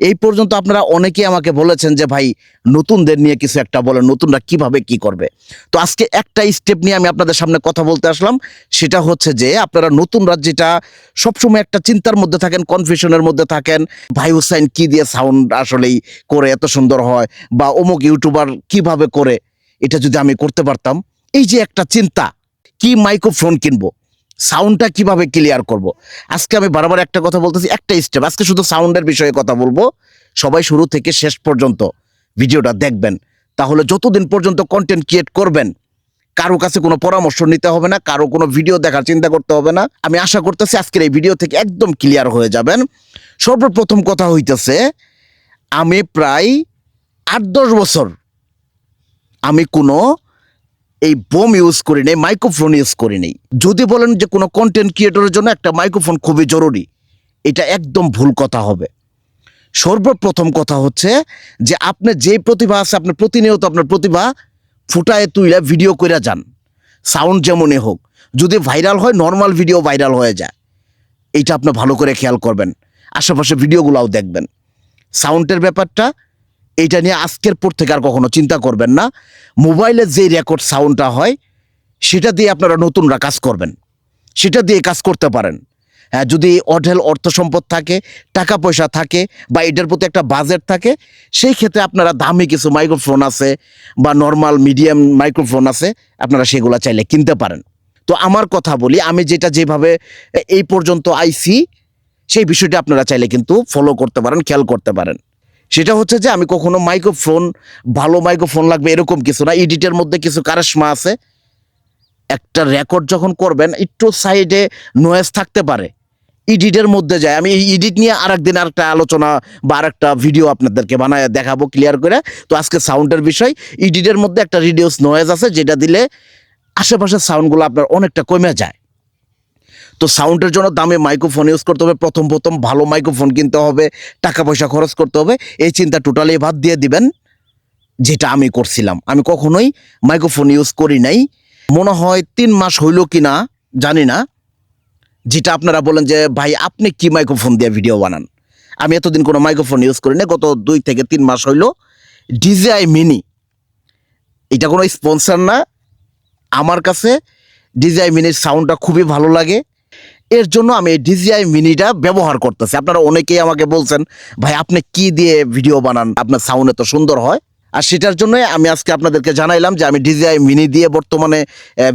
এই পর্যন্ত আপনারা অনেকেই আমাকে বলেছেন যে, ভাই, নতুনদের নিয়ে কিছু একটা বলেন, নতুনরা কীভাবে কি করবে? তো আজকে একটা স্টেপ নিয়ে আমি আপনাদের সামনে কথা বলতে আসলাম। সেটা হচ্ছে যে, আপনারা নতুনরা যেটা সবসময় একটা চিন্তার মধ্যে থাকেন কনফিউশনের মধ্যে থাকেন। ভাই হুসাইন কি দিয়ে সাউন্ড আসলেই করে, এত সুন্দর হয়? বা অমুক ইউটিউবার কীভাবে করে? এটা যদি আমি করতে পারতাম। এই যে একটা চিন্তা, কি মাইক্রোফোন কিনবো? সাউন্ডটা কীভাবে ক্লিয়ার করব। আজকে আমি বারবার একটা কথা বলতেছি, একটা স্টেপ আজকে শুধু সাউন্ডের বিষয়ে কথা বলব। সবাই শুরু থেকে শেষ পর্যন্ত ভিডিওটা দেখবেন। তাহলে যতদিন পর্যন্ত কন্টেন্ট ক্রিয়েট করবেন, কারও কাছে কোনো পরামর্শ নিতে হবে না, কারও কোনো ভিডিও দেখার চিন্তা করতে হবে না। আমি আশা করতেছি আজকের এই ভিডিও থেকে একদম ক্লিয়ার হয়ে যাবেন। সর্বপ্রথম কথা হইতেছে, আমি প্রায় আট দশ বছর আমি কোনো এই বোম ইউজ করি নেই মাইক্রোফোন ইউজ করি নেই। যদি বলেন যে কোনো কন্টেন্ট ক্রিয়েটরের জন্য একটা মাইক্রোফোন খুবই জরুরি, এটা একদম ভুল কথা হবে। সর্বপ্রথম কথা হচ্ছে যে আপনার যে প্রতিভা আছে, আপনার প্রতিনিয়ত আপনার প্রতিভা ফুটায় তুইলা ভিডিও কইরা যান। সাউন্ড যেমনই হোক, যদি ভাইরাল হয় নর্মাল ভিডিও ভাইরাল হয়ে যায়। এইটা আপনি ভালো করে খেয়াল করবেন, আশেপাশে ভিডিওগুলোও দেখবেন। সাউন্ডের ব্যাপারটা এইটা নিয়ে আজকের পর থেকে আর কখনো চিন্তা করবেন না। মোবাইলে যে রেকর্ড সাউন্ডটা হয়, সেটা দিয়ে আপনারা নতুনরা কাজ করবেন। সেটা দিয়ে কাজ করতে পারেন। হ্যাঁ যদি অঢেল অর্থ সম্পদ থাকে, টাকা পয়সা থাকে বা এটার প্রতি একটা বাজেট থাকে, সেই ক্ষেত্রে আপনারা দামি কিছু মাইক্রোফোন আছে বা নর্মাল মিডিয়াম মাইক্রোফোন আছে, আপনারা সেগুলো চাইলে কিনতে পারেন। তো আমার কথা বলি, আমি যেটা যেভাবে এই পর্যন্ত আইসি সেই বিষয়টা আপনারা চাইলে কিন্তু ফলো করতে পারেন, খেয়াল করতে পারেন। সেটা হচ্ছে যে আমি কখনো মাইক্রোফোন ভালো মাইক্রোফোন লাগবে এরকম কিছু না। এডিটের মধ্যে কিছু কারেশমা আছে। একটা রেকর্ড যখন করবেন, একটু সাইডে নয়েজ থাকতে পারে। এডিটের মধ্যে যায়। আমি এই এডিট নিয়ে আরেকদিন আরেকটা আলোচনা বা আরেকটা ভিডিও আপনাদেরকে বানায় দেখাবো ক্লিয়ার করে। তো আজকে সাউন্ডের বিষয়। এডিটের মধ্যে একটা রিডিউস নয়েজ আছে, যেটা দিলে আশেপাশের সাউন্ডগুলো আপনার অনেকটা কমে যায়। তো সাউন্ডের জন্য দামে মাইক্রোফোন ইউজ করতে হবে। প্রথম প্রথম ভালো মাইক্রোফোন কিনতে হবে টাকা পয়সা খরচ করতে হবে। এই চিন্তা টোটালি বাদ দিয়ে দিবেন, যেটা আমি করছিলাম। আমি কখনোই মাইক্রোফোন ইউজ করি নাই। মনে হয় তিন মাস হইল কি না জানি না। যেটা আপনারা বলেন যে, ভাই, আপনি কি মাইক্রোফোন দিয়ে ভিডিও বানান? আমি এতদিন কোনো মাইক্রোফোন ইউজ করি না গত দুই থেকে তিন মাস হইল। ডিজিআই মিনি এটা কোনো স্পন্সর না। আমার কাছে ডিজিআই মিনির সাউন্ডটা খুবই ভালো লাগে। এর জন্য আমি এই ডিজিআই মিনিটা ব্যবহার করতেছি। আপনারা অনেকেই আমাকে বলছেন, ভাই, আপনি কি দিয়ে ভিডিও বানান? আপনার সাউন্ড এত সুন্দর হয়। আর সেটার জন্য আমি আজকে আপনাদেরকে জানাইলাম যে আমি ডিজিআই মিনি দিয়ে বর্তমানে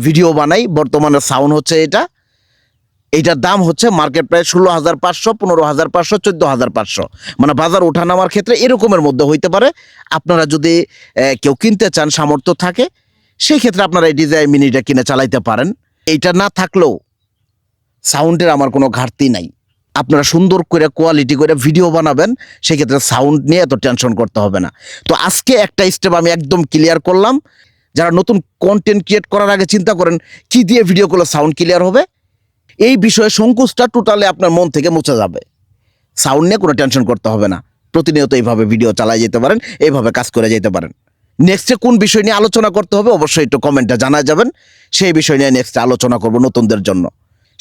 ভিডিও বানাই। বর্তমানে সাউন্ড হচ্ছে এটা। এইটার দাম হচ্ছে মার্কেট প্রায় ষোলো হাজার পাঁচশো, পনেরো হাজার পাঁচশো, চোদ্দ হাজার পাঁচশো। মানে বাজার ওঠানামার ক্ষেত্রে এরকমের মধ্যে হইতে পারে। আপনারা যদি কেউ কিনতে চান, সামর্থ্য থাকে, সেই ক্ষেত্রে আপনারা এই ডিজাই মিনিটা কিনে চালাইতে পারেন। এইটা না থাকলেও সাউন্ডের আমার কোনো ঘাটতি নাই। আপনারা সুন্দর করে কোয়ালিটি করে ভিডিও বানাবেন, সেক্ষেত্রে সাউন্ড নিয়ে এত টেনশন করতে হবে না। তো আজকে একটা স্টেপ আমি একদম ক্লিয়ার করলাম। যারা নতুন কন্টেন্ট ক্রিয়েট করার আগে চিন্তা করেন, কি দিয়ে ভিডিও করলে সাউন্ড ক্লিয়ার হবে? এই বিষয়ে সংকোচটা টোটালি আপনার মন থেকে মুছে যাবে। সাউন্ড নিয়ে কোনো টেনশন করতে হবে না। প্রতিনিয়ত এইভাবে ভিডিও চালাই যেতে পারেন, এইভাবে কাজ করে যেতে পারেন। নেক্সটে কোন বিষয় নিয়ে আলোচনা করতে হবে, অবশ্যই একটু কমেন্টে জানা যাবেন। সেই বিষয় নিয়ে নেক্সটে আলোচনা করব নতুনদের জন্য।